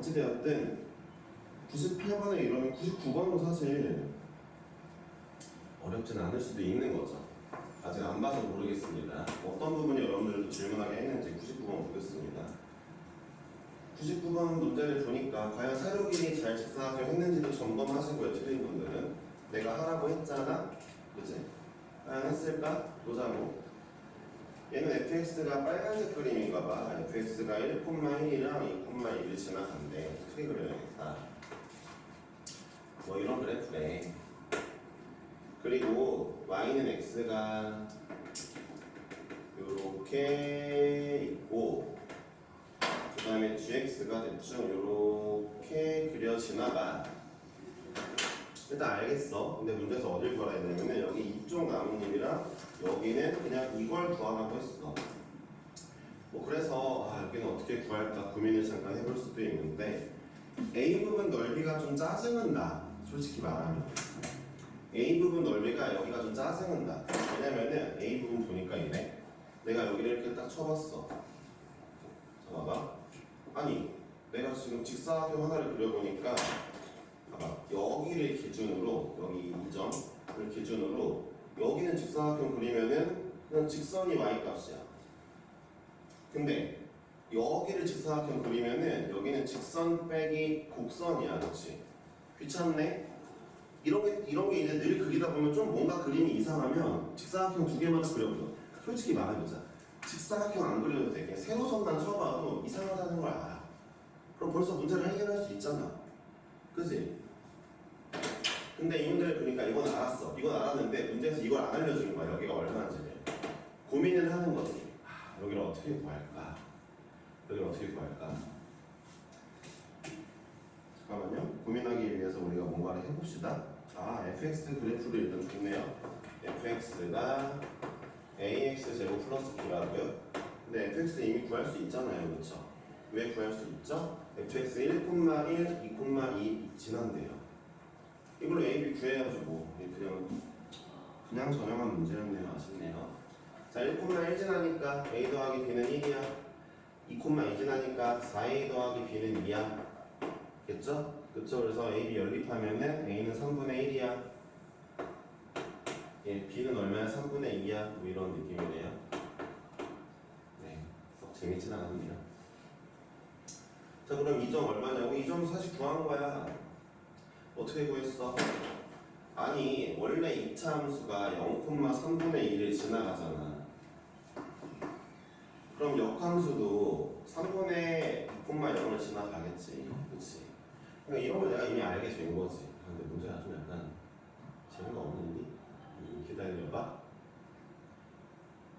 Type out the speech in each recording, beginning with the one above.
어찌되었든 98번에 이러면 99번도 사실 어렵진 않을 수도 있는 거죠. 아직 안 봐서 모르겠습니다. 어떤 부분이 여러분들도 질문하게 했는지 99번 보겠습니다. 99번 문제를 보니까 과연 사료길이 잘 직사각형 했는지도 점검하시고요. 틀린 분들은 내가 하라고 했잖아. 그지? 과연 했을까? 보자고. 얘는 fx가 빨간색 그림인가 봐. fx가 1,1이랑 2,1을 지나간대. 크게 그려야겠다. 뭐 이런 그래프래. 그리고 y는 x가 요렇게 있고 그 다음에 gx가 대충 요렇게 그려 지나 봐. 일단 알겠어. 근데 문제에서 어딜 구하라 했냐면은 여기 이쪽 나뭇잎이랑 여기는 그냥 이걸 구하라고 했어. 뭐 그래서 아 여기는 어떻게 구할까 고민을 잠깐 해볼 수도 있는데 A 부분 넓이가 좀 짜증은 나. 솔직히 말하면 A 부분 넓이가 여기가 좀 짜증은 나. 왜냐면은 A 부분 보니까 이래. 내가 여기를 이렇게 딱 쳐봤어. 자 봐봐. 아니 내가 지금 직사각형 하나를 그려보니까 여기를 기준으로 여기 이 점을 기준으로 여기는 직사각형 그리면은 그냥 직선이 y 값이야. 근데 여기를 직사각형 그리면은 여기는 직선 빼기 곡선이야, 그렇지? 귀찮네. 이런 게 이런 게 이제 늘 그리다 보면 좀 뭔가 그림이 이상하면 직사각형 두 개만 더 그려보자. 솔직히 말해보자. 직사각형 안 그려도 돼. 그냥 세로선만 쳐봐도 이상하다는 걸 알아. 그럼 벌써 문제를 해결할 수 있잖아. 그지? 근데 이분들 그러니까 이건 알았어. 이건 알았는데 문제에서 이걸 안 알려주는 거야. 여기가 얼마인지를. 고민을 하는 거지. 아, 여기를 어떻게 구할까? 여기를 어떻게 구할까? 잠깐만요. 고민하기 위해서 우리가 뭔가를 해봅시다. 아, fx 그래프를 일단 좋네요. fx가 ax 제곱 플러스 b라고요? 근데 fx 이미 구할 수 있잖아요. 그렇죠? 왜 구할 수 있죠? fx 1,1, 2,2 지난대요. 이걸로 a, b 구해야죠. 뭐. 그냥 그냥 전형한 문제였네요. 아쉽네요. 자, 1,1 지나니까 a 더하기 b는 1이야. 2,2 지나니까 4a 더하기 b는 2야. 겠죠? 그쵸? 그래서 a, b 연립하면은 a는 3분의 1이야. 예, b는 얼마야? 3분의 2야. 뭐 이런 느낌이네요. 네, 썩 재밌진 않았네요. 자, 그럼 이 점 얼마냐고? 이 점 사실 구한 거야. 어떻게 구했어? 아니, 원래 이차 함수가 0,3분의 1을 지나가잖아. 그럼 역함수도 3분의 2,0을 지나가겠지. 그치? 그러니까 이런 걸 내가 이미 알게 된 거지. 아, 근데 문제가 좀 약간 재미가 없는데? 음, 기다려봐.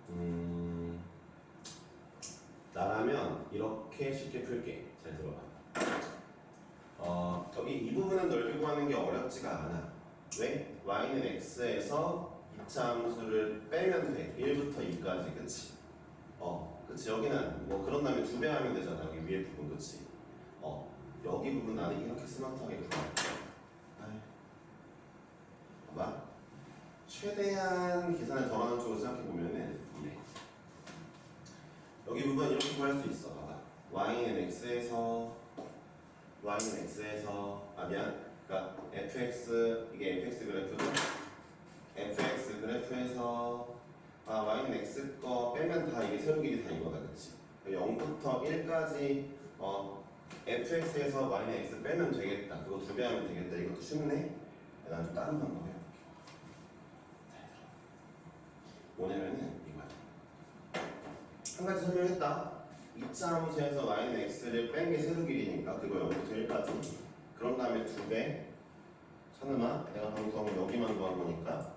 음, 나라면 이렇게 쉽게 풀게. 잘 들어봐. 어, 여기 이 부분은 넓이 구하는 게 어렵지가 않아. 왜? y는 x에서 2차 함수를 빼면 돼. 1부터 2까지, 그치? 어, 그치. 여기는 뭐 그런 다음에 두 배 하면 되잖아. 여기 위에 부분, 그치? 어, 여기 부분 나는 이렇게 스마트하게. 아이. 봐봐. 최대한 계산을 덜하는 쪽으로 생각해보면은 이래. 여기 부분 이렇게 구할 수 있어. 봐봐. y는 x에서 y는 x에서 아 미안. 그러니까 fx 이게 fx 그래프죠. fx 그래프에서 아 y는 x 거 빼면 다 이게 세로 길이 다 이거다, 그렇지? 0부터 1까지 어 fx에서 y는 x 빼면 되겠다. 그거 두 배 하면 되겠다. 이것도 쉽네. 난 좀 다른 방법 해볼게. 뭐냐면은 이거야. 한 가지 설명했다. 2차 함수에서 y는 x를 뺀 게 세로 길이니까 그거 0부터 1까지. 그런 다음에 두 배. 찬음아, 내가 거 여기만 구한 거니까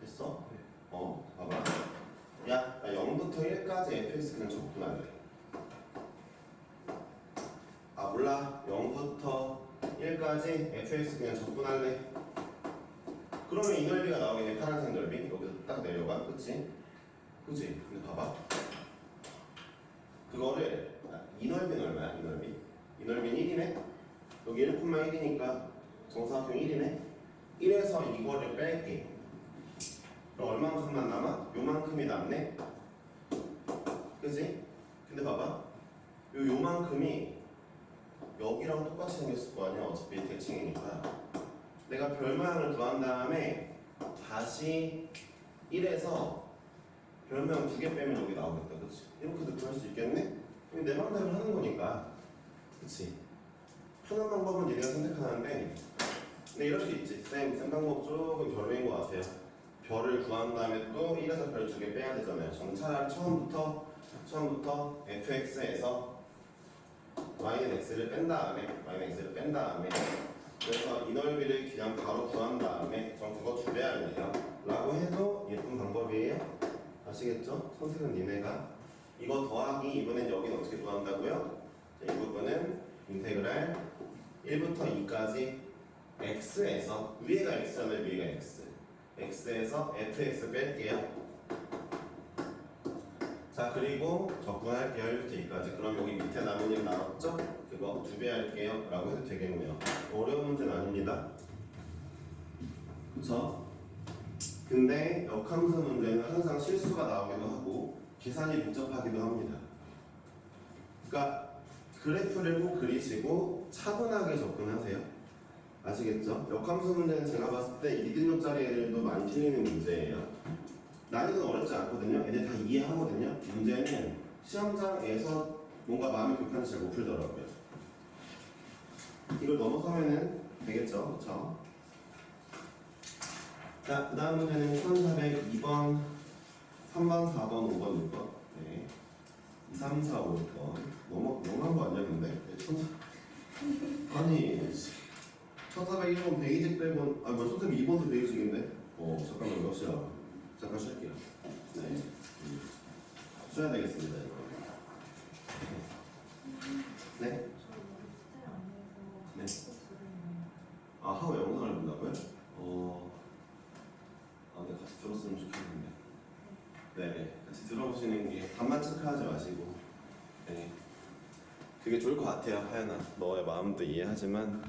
됐어? 어, 봐봐. 야, 나 0부터 1까지 fx 그냥 적분할래. 아 몰라. 0부터 1까지 fx 그냥 적분할래. 그러면 이 넓이가 나오겠네. 파란색 넓이. 여기서 딱 내려가. 그치? 그치? 근데 봐봐. 그거를 아, 이 넓이는 얼마야? 이 넓이? 이 넓이는 1이네? 여기 1,1이니까 정사각형 1이네? 1에서 이거를 뺄게. 그럼 얼만큼만 남아? 요만큼이 남네? 그지? 근데 봐봐. 요 요만큼이 여기랑 똑같이 생겼을 거 아니야 어차피 대칭이니까 내가 별 모양을 구한 다음에 다시 1에서 별 모양 두개 빼면 여기 나오겠다. 그치? 이렇게도 구할 수 있겠네? 이거 내 맘대로 하는 거니까. 그치? 편한 방법은 얘가 선택하는데 근데 이럴 수 있지. 쌤, 쌤 방법 조금 별로인 것 같아요. 별을 구한 다음에 또 1에서 별 두 개 빼야 되잖아요. 저는 차라리 처음부터 처음부터 fx에서 y는 x를 뺀 다음에 y는 x를 뺀 다음에 그래서 이 넓이를 그냥 바로 구한 다음에 전 그거 두 배 할래요. 라고 해도 예쁜 방법이에요 아시겠죠? 선택은 니네가 이거 더하기 이번엔 여기는 어떻게 구한다고요? 자, 이 부분은 인테그랄 1부터 2까지 x에서 위에가 x잖아요 위에가 x x에서 fx 뺄게요 자 그리고 적분할게요 1부터 2까지 그럼 여기 밑에 남은 일 나왔죠? 그거 두 배 할게요 라고 해도 되겠네요 어려운 문제는 아닙니다 그쵸? 근데 역함수 문제는 항상 실수가 나오기도 하고 계산이 복잡하기도 합니다 그러니까 그래프를 꼭 그리시고 차분하게 접근하세요 아시겠죠? 역함수 문제는 제가 봤을 때 2등급짜리 애들도 많이 틀리는 문제예요 난이도는 어렵지 않거든요. 애들 다 이해하거든요. 문제는 시험장에서 뭔가 마음이 급한지 잘못 풀더라고요. 이걸 넘어서면은 되겠죠, 그렇죠? 자, 그 다음 문제는 1402번, 3번, 4번, 5번, 6번. 네. 2, 3, 4, 5, 6번. 너무, 너무한 거 아니야, 근데? 네, 천... 아니, 1401번 베이직 빼고, 아, 뭐, 선생님 2번도 베이직인데? 어, 잠깐만, 몇 시야? 잠깐 쉴게요. 네. 음. 쉬어야 되겠습니다, 이거. 네? 네. 아, 하고 영상을 본다고요? 어. 아, 네, 같이 들었으면 좋겠는데. 네, 같이 들어보시는 게 답만 체크하지 마시고. 네. 그게 좋을 것 같아요, 하연아. 너의 마음도 이해하지만